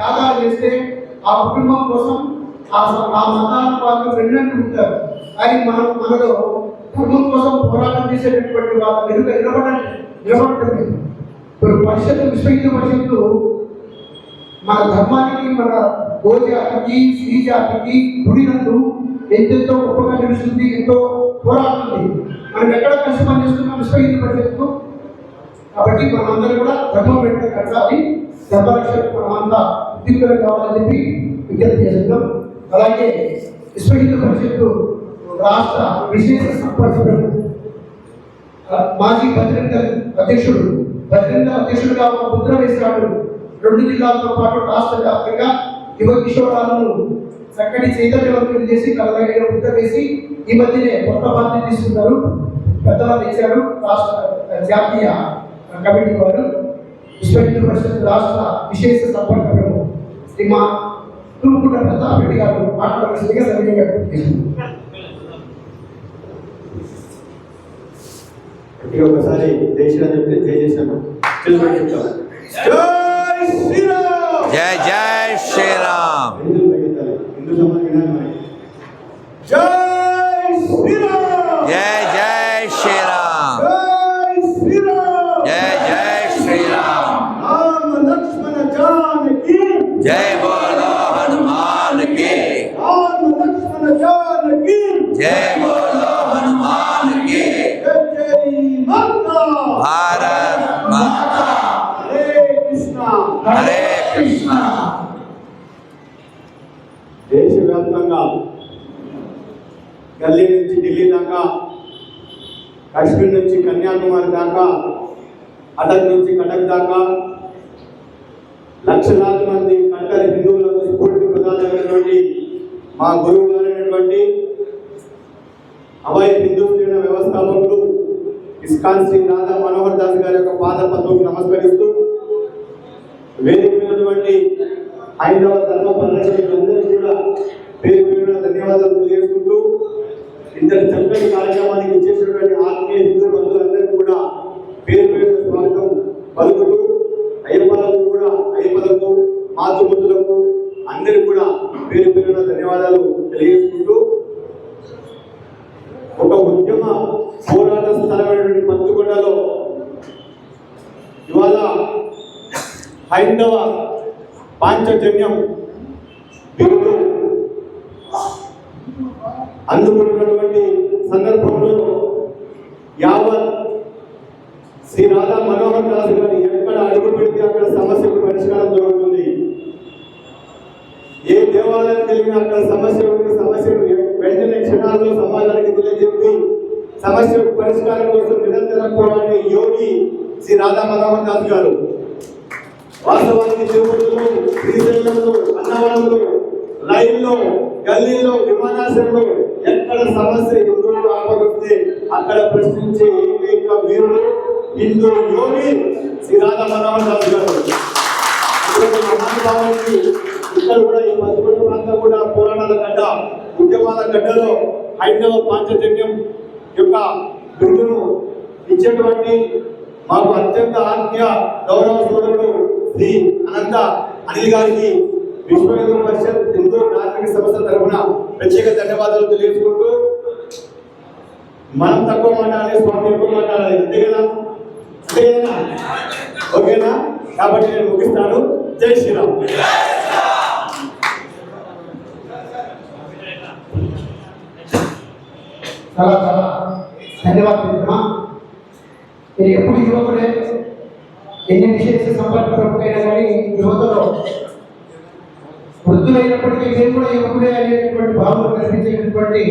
త్యాగాలు చేస్తే ఆ కుటుంబం కోసం ఆ స- ఆ మతాల వాళ్ళు వెన్నంటి ఉంటారు. కానీ మనం మనలో కుటుంబం కోసం పోరాటం చేసేటటువంటి వాళ్ళ వెనుక నిలబడండి నిలబడుతుంది ఇప్పుడు పరిషత్తు విశ్వ పరిషత్తు మన ధర్మానికి మన గోజాతికి స్త్రీ జాతికి గుడినందు ఎంతెంతో గొప్పగా నిలుస్తుంది ఎంతో పోరాడుతుంది మనం ఎక్కడ కలిసి పనిచేస్తున్నాం విశ్వ పరిషత్తు కాబట్టి మనందరూ కూడా ధర్మం వెంట కట్టాలి ధర్మరక్షకు మనమంతా ఉద్యోగులు కావాలని చెప్పి విజ్ఞప్తి చేస్తున్నాం. అలాగే విశ్వ హిందూ పరిషత్తు రాష్ట్ర విశేష సంపర్కుడు మాజీ బజరంగ అధ్యక్షుడు బజరంగ అధ్యక్షుడుగా ఒక ముద్ర వేశాడు. రెండు జిల్లాలతో పాటు రాష్ట్ర వ్యాప్తంగా యువ కిషోరాలను చక్కటి చైతన్యవంతులు చేసి కలదగిన ముద్ర వేసి ఈ మధ్యనే కొత్త బాధ్యత తీసుకున్నారు పెద్దవాళ్ళు ఇచ్చారు. రాష్ట్ర జాతీయ కమిటీ వారు. విశ్వ హిందూ పరిషత్ రాష్ట్ర విశేష సంపర్కుడు శ్రీమా తురుకుంట ప్రతాప్ రెడ్డి గారు మాట్లాడవలసిందిగా సరిగ్గా గట్టిగా ఒకసారి దేశాన్ని చెప్తే జై చేశాను తెలుగు చెప్తాను జై శ్రీరామ్ జై జై జానకి బోలో హనుమాన్కి భారత్ మాతా హరే కృష్ణ హరే కృష్ణ దేశవ్యాప్తంగా గల్లీ నుంచి ఢిల్లీ దాకా కాశ్మీర్ నుంచి కన్యాకుమారి దాకా అటక్ నుంచి కటక్ దాకా లక్షలాది మంది కట్టరి హిందువులకు స్ఫూర్తి ప్రదానమైనటువంటి మా గురువు గారైనటువంటి అభయ హిందూ సేన వ్యవస్థాపకులు ఇస్కాన్ శ్రీ రాధా మనోహర్ దాస్ గారి యొక్క పాద పద్మకు నమస్కరిస్తూ వేదికటువంటి హైదరాబాద్ ధర్మ పరిరక్షకులందరికీ కూడా పేరు పేరున ధన్యవాదాలు తెలియజేసుకుంటూ ఇంతటి చక్కటి కార్యక్రమానికి ఇచ్చేసినటువంటి ఆత్మీయ హిందూ బంధువులందరికీ కూడా పేరు పేరున స్వాగతం పలుకుతూ అయ్యప్పలకు కూడా అయ్యప్పలకు మాతృమూర్తులకు అందరికీ కూడా పేరు పేరున ధన్యవాదాలు తెలియజేసుకుంటూ ఒక ఉద్యమ పోరాట స్థలమైనటువంటి పంచుకొండలో ఇవాళ హైందవ పాంచజన్యం బిరుదు అందుకున్నటువంటి సందర్భంలో యావత్ శ్రీ రాధా మనోహర్ దాస్ గారు ఎక్కడ అడుగు పెడితే అక్కడ సమస్యకు పరిష్కారం జరుగుతుంది ఏ దేవాలయం కలిగిన అక్కడ సమస్య ఉంటే సమస్యను వెంటనే క్షణాల్లో సమాజానికి తెలియజెప్పి సమస్య పరిష్కారం కోసం నిరంతరం పోరాడే యోగి శ్రీ రాధా మనోహర్ దాస్ గారు. వాస్తవానికి తిరుపతిలో శ్రీశైలంలో అన్నవరంలో రైల్లో గల్లీలో విమానాశ్రయంలో ఎక్కడ సమస్య హిందువులు ఆపగొస్తే అక్కడ ప్రశ్నించే ఏకైక వీరుడు హిందూ యోగి శ్రీ రాధా మనోహర్ దాస్ గారు. మహానుభావునికి ఇక్కడ కూడా ఈ మధ్యప్రదేశ్ ప్రాంతం కూడా పోరాటాల గడ్డ ఉద్యమాల గడ్డలో హైందవ పాంచజన్యం యొక్క బిరుదును ఇచ్చేటువంటి మాకు అత్యంత ఆత్మీయ గౌరవ సోదరుడు శ్రీ అనంత అనిల్ గారికి విశ్వ హిందూ పరిషత్ హిందూ కార్మిక సంస్థ తరఫున ప్రత్యేక ధన్యవాదాలు తెలియజేసుకుంటూ మనం తక్కువ మాట్లాడాలి స్వామి ఎక్కువ మాట్లాడాలి అంతే అంతే కదా? ఓకేనా? కాబట్టి నేను ముగిస్తాను. జై శ్రీరామ్. చాలా చాలా ధన్యవాదాలు మీరు ఎప్పుడు యువకుడే ఎన్ని విశేష సంపర్క ప్రముఖైనా కానీ యువతలో వృద్ధులైనప్పటికీ నేను కూడా యువకుడే అనేటటువంటి భావన కల్పించేటటువంటి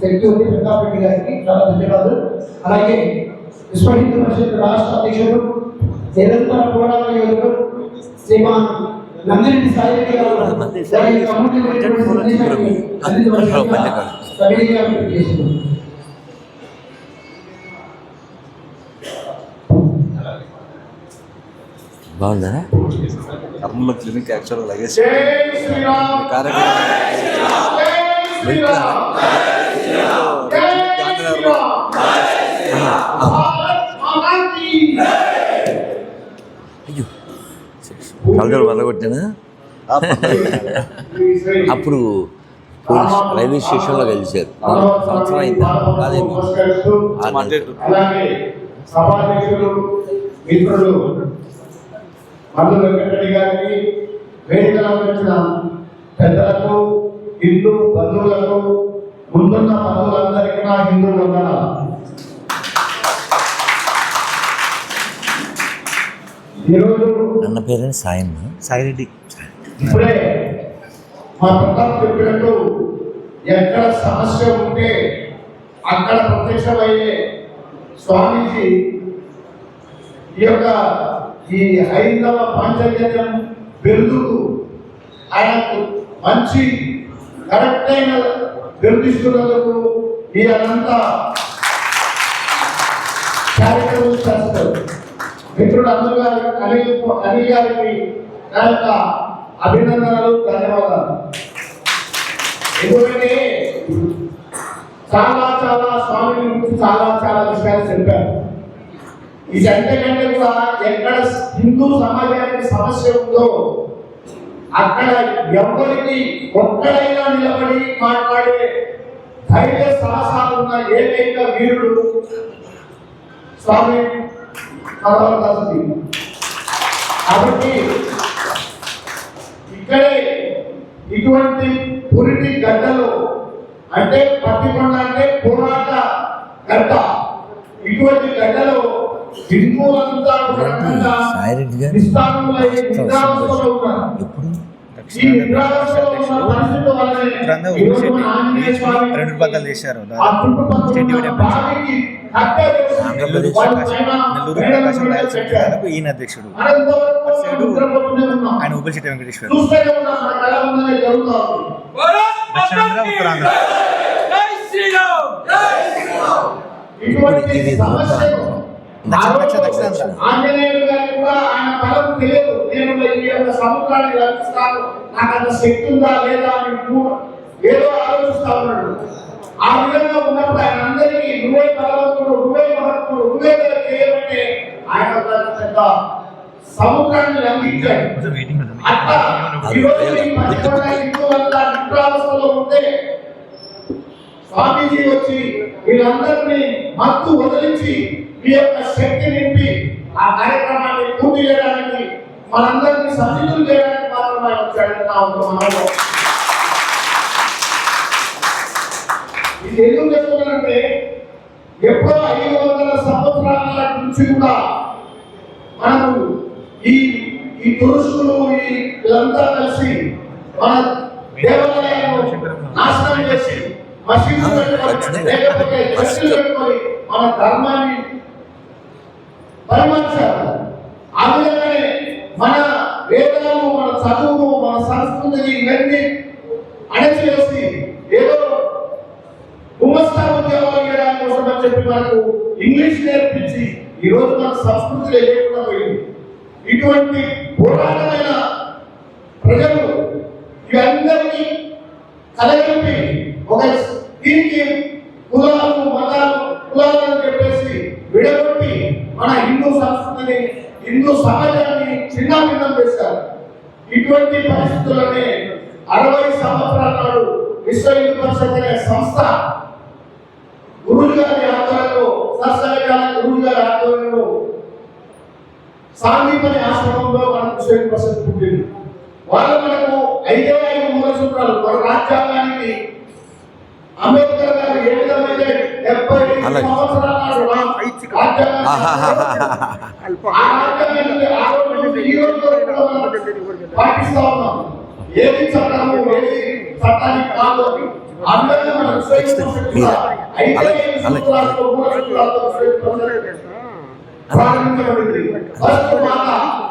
శక్తి ఉంది ప్రతాప్ రెడ్డి గారికి. చాలా ధన్యవాదాలు అలాగే విశ్వ హిందూ పరిషత్ రాష్ట్ర అధ్యక్షుడు నిరంతర పోరాట యోధుడు శ్రీమాన్ నందిరెడ్డి సాయి గారు జై శ్రీరామ్. భారత్ మాతా కీ అయ్యో. కలజోడు వల్ల కొట్టానా ఆ, పర్లేదు. అప్పుడు పోలీస్ రైల్వే స్టేషన్లో కలిశారు. సంవత్సరం అయిందా? కాదేమో. మిత్రులు మల్లు వెంకటరెడ్డి గారికి వేదికలో వచ్చిన పెద్దలకు హిందూ బంధువులకు ముందున్న బంధువులందరికీ నా హిందూ వందనాలు. ఈరోజు అన్న పేరు సాయమ్మ సాయిరెడ్డి. ఇప్పుడే మా ప్రతాప్ చెప్పినట్టు ఎక్కడ సమస్య ఉంటే అక్కడ ప్రత్యక్షమయ్యే స్వామీజీ ఈ యొక్క ఈ హైందవ పాంచజన్యం బిరుదుకు ఆయనకు మంచి కరెక్ట్ అయిన బిరుదిస్తున్నందుకు ఈ అనంతా కార్యక్రమం చేస్తారు. మిత్రుడు అందరూ గారి అనిల్ అనిల్ గారికి నా యొక్క అభినందనలు ధన్యవాదాలు. ఎందుకంటే చాలా చాలా స్వామి గురించి చాలా చాలా విషయాలు చెప్పారు. ఇదంతకంటే కూడా ఎక్కడ హిందూ సమాజానికి సమస్య ఉందో అక్కడ ఎవరికి ఒక్కడైనా నిలబడి మాట్లాడే ధైర్య సాహసాలు ఉన్న ఏకైక వీరుడు స్వామి భగవంతుడి కాబట్టి ఇక్కడే ఇటువంటి పురిటి గడ్డలు అంటే పత్తికొండ అంటే పోరాట గడ్డ. ఇటువంటి గడ్డలో మన ఆంజనేయ స్వామి రెండు పక్కలు చేశారు. స్టేట్ వేసి ఆంధ్రప్రదేశ్ ప్రకాశం నెల్లూరు ప్రకాశం రాయలసీమ. జిల్లాలకు ఈయన అధ్యక్షుడు. అటు సైడు. ఆయన ఉపశెట్టి వెంకటేశ్వర. దక్షిణాంధ్ర ఉత్తరాంధ్ర. ఇటువంటి ఇది సమస్యలు దక్షిణ ఆ దక్షిణ రోజు దక్షిణాంధ్ర. ఆంజనేయులు గారికి కూడా ఆయన బలం తెలియదు. నేను ఈ యొక్క సముద్రాన్ని రక్షిస్తాను నాకు అంత శక్తి ఉందా లేదా అని ఏదో ఆలోచిస్తా ఉన్నాడు. ఆ విధంగా ఉన్నప్పుడు ఆయన అందరికీ నువ్వే బలవంతుడు నువ్వే మహత్తుడు నువ్వే కదా చేయమంటే ఆయన పెద్ద సముద్రాన్ని లంఘించాడు అట్లా పసికొండ హిందువులంతా నిద్రావస్థలో ఉంటే స్వామీజీ వచ్చి వీళ్ళందరినీ మత్తు వదిలించి మీ యొక్క శక్తి నింపి ఆ కార్యక్రమాన్ని పూర్తి చేయడానికి మనందరినీ సన్నిధులు చేయడానికి మాత్రమే వచ్చాడని నా ఒక మనలో ఇది ఎందుకు చెప్తున్నానంటే ఎప్పుడో ఐదు వందల సంవత్సరాల నుంచి కూడా మనము ఈ ఈ పురుషులు ఈ వీళ్ళంతా కలిసి మన దేవాలయాలను నాశనం చేసి మసీదు పెట్టుకొని, లేకపోతే మన ధర్మాన్ని పరిమాణించారు ఆ విధంగానే మన వేదాలు మన చదువు మన సంస్కృతిని ఇవన్నీ అణచివేసి ఏదో గుమస్తా ఉద్యోగాలు చేయడానికి కోసం అని చెప్పి మనకు ఇంగ్లీష్ నేర్పించి ఈ రోజు మన సంస్కృతి లేకుండా పోయింది ఇటువంటి పురాణమైన ప్రజలు ఇవందరినీ కలగలిపి ఒక దీనికి కులాలు మతాలు కులాలు అని చెప్పేసి విడగొట్టి మన హిందూ సంస్కృతిని హిందూ సమాజాన్ని చిన్నాభిన్నం చేశారు ఇటువంటి పరిస్థితులనే అరవై సంవత్సరాల నాడు విశ్వ హిందూ పరిషత్ అనే సంస్థ గురువు గారి ఆధ్వర్యంలో సత్సంగాల గురువు గారి ఆధ్వర్యంలో సాందీపని ఆశ్రమంలో మనకు విశ్వ హిందూ పరిషత్ పుట్టింది వాళ్ళు మనకు ఐదే ఐదు మూల సూత్రాలు మన రాజ్యాంగానికి అంబేద్కర్ గారు ఏ విధమైన డెబ్బై. సంవత్సరాల నాడు నుండి ఈ రోజు పాటిస్తా ఉన్నాం ఏది చట్టము ఏది చట్టానికి కాదు? మనం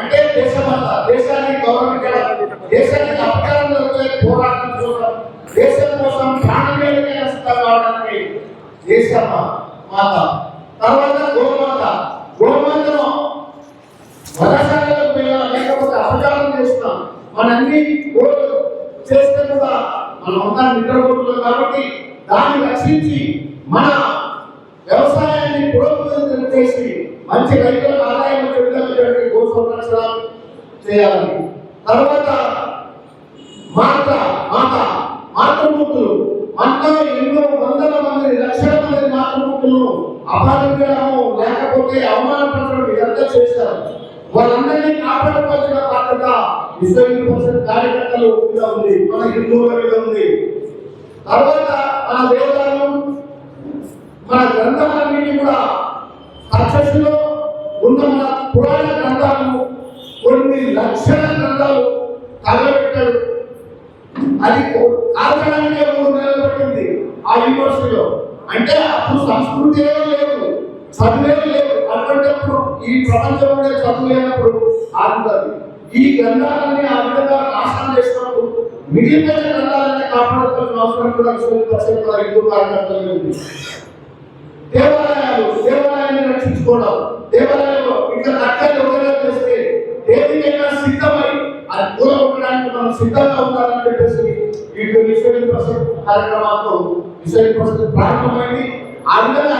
అంటే దేశమాత దేశానికి అపకారం పోరాటం దేశం కోసం సిద్ధం కావడానికి మాత? తర్వాత గోమాత. గోమాతను చేస్తాం మన అన్ని గోలు చేస్తే కూడా మనం అంతా నిద్రపోతున్నాం కాబట్టి దాన్ని రక్షించి మన వ్యవసాయాన్ని పురోగతి చేసి మంచి రైతులకు ఆదాయం వచ్చే గో సంరక్షణ చేయాలి తర్వాత మాత మాత మాతృమూర్తులు. అంతా ఎన్నో వందల మంది లక్షల మంది మాతృమూర్తులను అపహరించడము లేకపోతే అవమానపరచడం ఎంత చేశారు? వాళ్ళందరినీ కాపాడుకోవాల్సిన బాధ్యత విశ్వ హిందూ పరిషత్ కార్యకర్తలు మీద ఉంది. మన హిందువుల మీద ఉంది. తర్వాత మన వేదాలు మన గ్రంథాలన్నింటినీ కూడా పక్షస్సులో ఉన్న మన పురాణ గ్రంథాలను కొన్ని లక్షల గ్రంథాలు తగలబెట్టాడు అది కాల్చడానికే మూడు నెలలు పట్టింది ఆ యూనివర్సిటీలో. అంటే అప్పుడు సంస్కృతి లేదు చదివేది లేదు. అటువంటిప్పుడు ఈ ప్రపంచంలో చదువు లేనప్పుడు ఆగుతుంది ఈ గ్రంథాలన్నీ ఆ విధంగా నాశనం చేసినప్పుడు మిగిలిన గ్రంథాలన్నీ కాపాడుకోవాల్సిన అవసరం కూడా విశ్వవిద్యాలయం కూడా హిందూ కారణం ఉంది. దేవాలయాలు దేవాలయాన్ని రక్షించుకోవడం దేవాలయంలో ఇంకా కట్టలు ఎవరైనా చేస్తే దేనికైనా సిద్ధమై అది దూరం ఉండడానికి మనం సిద్ధంగా ఉండాలని చెప్పేసి వీటి విశ్వ పరిషత్ కార్యక్రమాలతో విశ్వ పరిషత్ ప్రారంభమైంది. ఆ విధంగా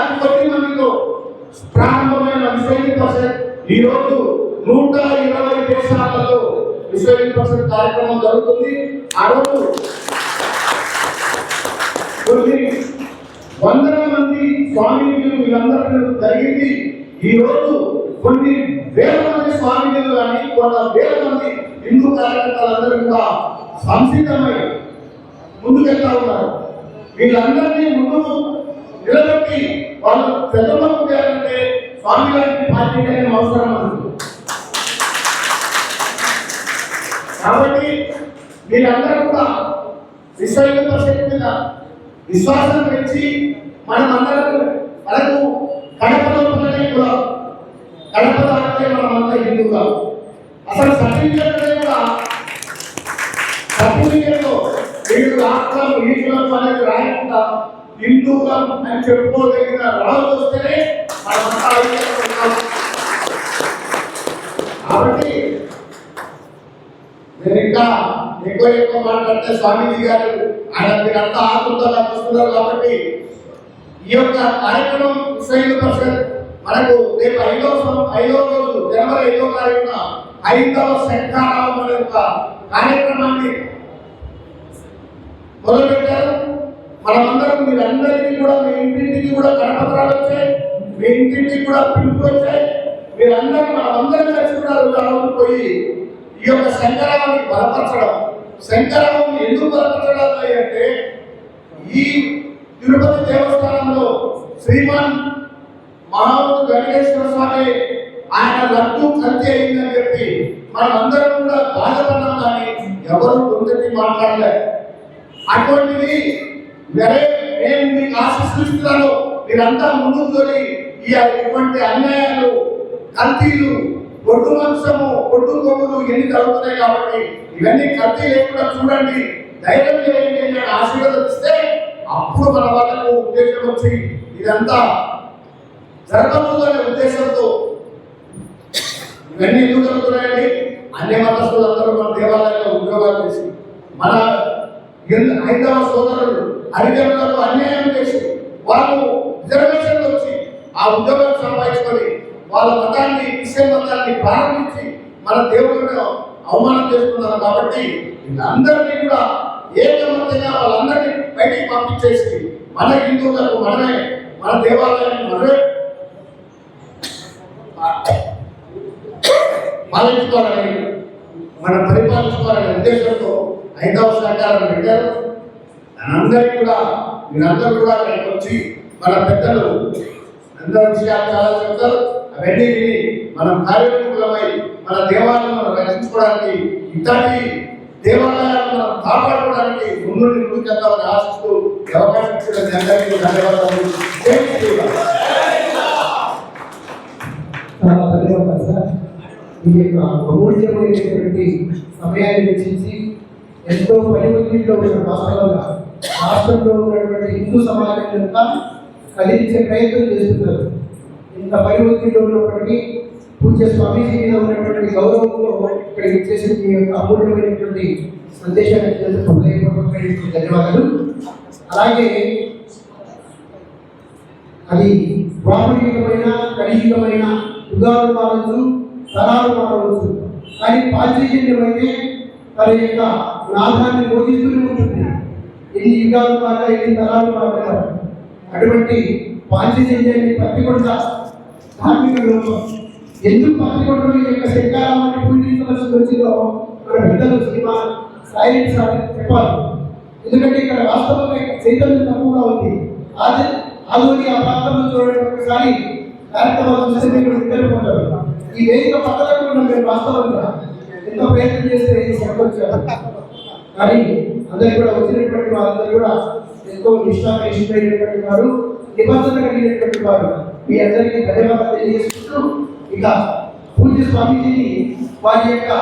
ఈ రోజు నూట ఇరవై దేశాలలో విశ్వ యూనివర్సిటీ కార్యక్రమం జరుగుతుంది. ఆ రోజు కొన్ని వందల మంది స్వామీజీలు వీళ్ళందరూ జరిగింది. ఈ రోజు కొన్ని వేల మంది స్వామీజీలు కానీ కొన్ని వేల మంది హిందూ కార్యకర్తలందరూ కూడా సంసిద్ధమై ముందుకెళ్తా ఉన్నారు. వీళ్ళందరినీ ముందు నిలబెట్టి వాళ్ళు పెద్దలకు పార్లమెంట్ పార్టీ అనేది అవసరం ఉంది కాబట్టి మీరందరూ కూడా విశ్వయుద్ధ పరిషత్ మీద విశ్వాసం పెంచి మనం అందరం మనకు కడపలో ఉన్నది కూడా కడప అంటే మనం అంతా హిందువుగా అసలు సర్టిఫికేట్ కూడా సర్టిఫికేట్ వీళ్ళు రాష్ట్రం ఈశ్వరం అనేది రాయకుండా హిందువుగా అని చెప్పుకోదగిన రాజు వస్తేనే మనమంతా కాబట్టి నేను ఇంకా ఎక్కువ ఎక్కువ మాట్లాడితే స్వామీజీ గారు ఆయన మీరు మీరంతా ఆతృతగా చూస్తున్నారు కాబట్టి ఈ యొక్క కార్యక్రమం విశ్వహిందూ పరిషత్ మనకు రేపు ఐదో ఐదో రోజు జనవరి ఐదో తారీఖున ఐదవ శంఖారావం యొక్క కార్యక్రమాన్ని మొదలుపెట్టారు. మనమందరం మీరందరికీ కూడా మీ ఇంటింటికి కూడా కరపత్రాలు వచ్చాయి. మీ ఇంటింటికి కూడా పిలుపు వచ్చాయి. మీరందరూ మనమందరం కలిసి కూడా ఉదాహరణ పోయి ఈ యొక్క శంకరాన్ని బలపరచడం. శంకరాన్ని ఎందుకు బలపరచడం అంటే ఈ తిరుపతి దేవస్థానంలో శ్రీమాన్ మహాముడు వెంకటేశ్వర స్వామి ఆయన లడ్డు కల్తీ అయిందని చెప్పి మనం అందరం కూడా బాధపడ్డాం కానీ ఎవరు కొందరికి మాట్లాడలేదు. అటువంటిది నేను మీకు ఆశిస్తున్నాను మీరంతా ముందుకు తోలి ఇటువంటి అన్యాయాలు కల్తీలు ఒడ్డు మాంసము ఒడ్డు కొమ్ములు ఎన్ని జరుగుతున్నాయి కాబట్టి ఇవన్నీ కల్తీ లేకుండా చూడండి. ధైర్యం చేయండి అని నేను ఆశీర్వదిస్తే అప్పుడు మన వాళ్ళకు ఉద్దేశం వచ్చి ఇదంతా జరగబోతున్న అనే ఉద్దేశంతో ఇవన్నీ ఎందుకు జరుగుతున్నాయండి? అన్ని మతస్థులందరూ మన దేవాలయంలో ఉద్యోగాలు చేసి మన ఎందు- సోదరులు హరిజనులకు అన్యాయం చేసి వాళ్ళు రిజర్వేషన్ వచ్చి ఆ ఉద్యోగాలు సంపాదించుకొని వాళ్ళ మతాన్ని క్రిస్టియన్ మతాన్ని ప్రారంభించి మన దేవుడిని అవమానం చేస్తున్నారు కాబట్టి వీళ్ళందరినీ కూడా ఏకమతంగా వాళ్ళందరినీ బయటికి పంపించేసి మన హిందువులకు మనమే మన దేవాలయాన్ని మనమే పాలించుకోవాలని మనం పరిపాలించుకోవాలనే ఉద్దేశంతో ఐదవ సహకారం పెట్టారు. అందరికీ కూడా మీరందరూ కూడా అక్కడికి వచ్చి మన పెద్దలు అందరూ విషయాలు చాలా చెప్తారు. అవన్నీ విని మనం కార్యక్రమమై మన దేవాలయం రక్షించుకోవడానికి ఇట్లాంటి దేవాలయాలను మనం కాపాడుకోవడానికి ముందు ముందుకెళ్తామని ఆశిస్తూ అవకాశం ఇచ్చిన అందరికీ ధన్యవాదాలు. చాలా ధన్యవాదాలు సార్. మీ యొక్క అమూల్యమైనటువంటి సమయాన్ని వెచ్చించి ఎంతో పని ఒత్తిడిలో ఉన్న వాస్తవంగా రాష్ట్రంలో ఉన్నటువంటి హిందూ సమాజం యొక్క కలిగించే ప్రయత్నం చేస్తున్నారు. ఇంత పని ఒత్తిడిలో ఉన్నప్పటికీ పూజ్య స్వామీజీ మీద ఉన్నటువంటి గౌరవంతో ఇక్కడ ఇచ్చేసి మీ యొక్క అమూల్యమైనటువంటి సందేశాన్ని హృదయపూర్వకమైనటువంటి ధన్యవాదాలు. అలాగే అది ద్వాపరయుగమైన కలియుగమైన యుగాలు మారవచ్చు తరాలు మారవచ్చు. కానీ పాశ్చర్యమైతే తన యొక్క నాదాన్ని బోధిస్తూనే ఉంటుంది. ఎన్ని యుగాలు పాట ఎన్ని తరాలు పాట అటువంటి పాంచజన్యాన్ని పత్తికొండ ధార్మిక లోపం ఎందుకు పత్తికొండలో ఈ యొక్క శంకారామాన్ని పూజించవలసి వచ్చిందో మన పెద్దలు సినిమా సైలెన్స్ చెప్పాలి ఎందుకంటే ఇక్కడ వాస్తవంగా చైతన్యం తక్కువగా ఉంది. అది ఆధుని ఆ ప్రాంతంలో చూడండి ఒకసారి కార్యక్రమాలు చూస్తే మీరు నిద్రపోతారు. ఈ వేదిక పక్కన కూడా మేము వాస్తవంగా. ఎంతో ప్రయత్నం చేస్తే చెప్పొచ్చారు కానీ అందరికి కూడా వచ్చినటువంటి వారందరూ కూడా ఎంతో నిష్ఠాపేషితమైనటువంటి వారు నిబంధన కలిగినటువంటి వారు. మీ అందరికీ ధన్యవాదాలు తెలియజేసుకుంటూ ఇక పూజ స్వామీజీని వారి యొక్క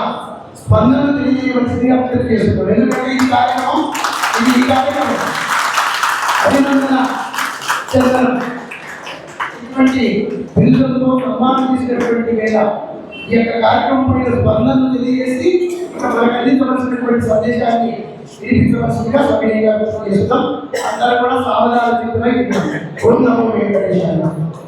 స్పందన తెలియజేయవలసిందిగా అభ్యర్థన ఎందుకంటే ఈ కార్యక్రమం ఇది ఈ కార్యక్రమం. అభినందన చందనం. ఇటువంటి బిల్లులతో సన్మానం చేసినటువంటి వేళ ఈ యొక్క కార్యక్రమం పైన స్పందనను తెలియజేసి ఇక్కడ మనకు అందించవలసినటువంటి సందేశాన్ని వినిపించవలసిందిగా సభ్యంగా చేస్తున్నాం అందరూ కూడా సావధాన చిత్తులై ఉన్నాం ఓం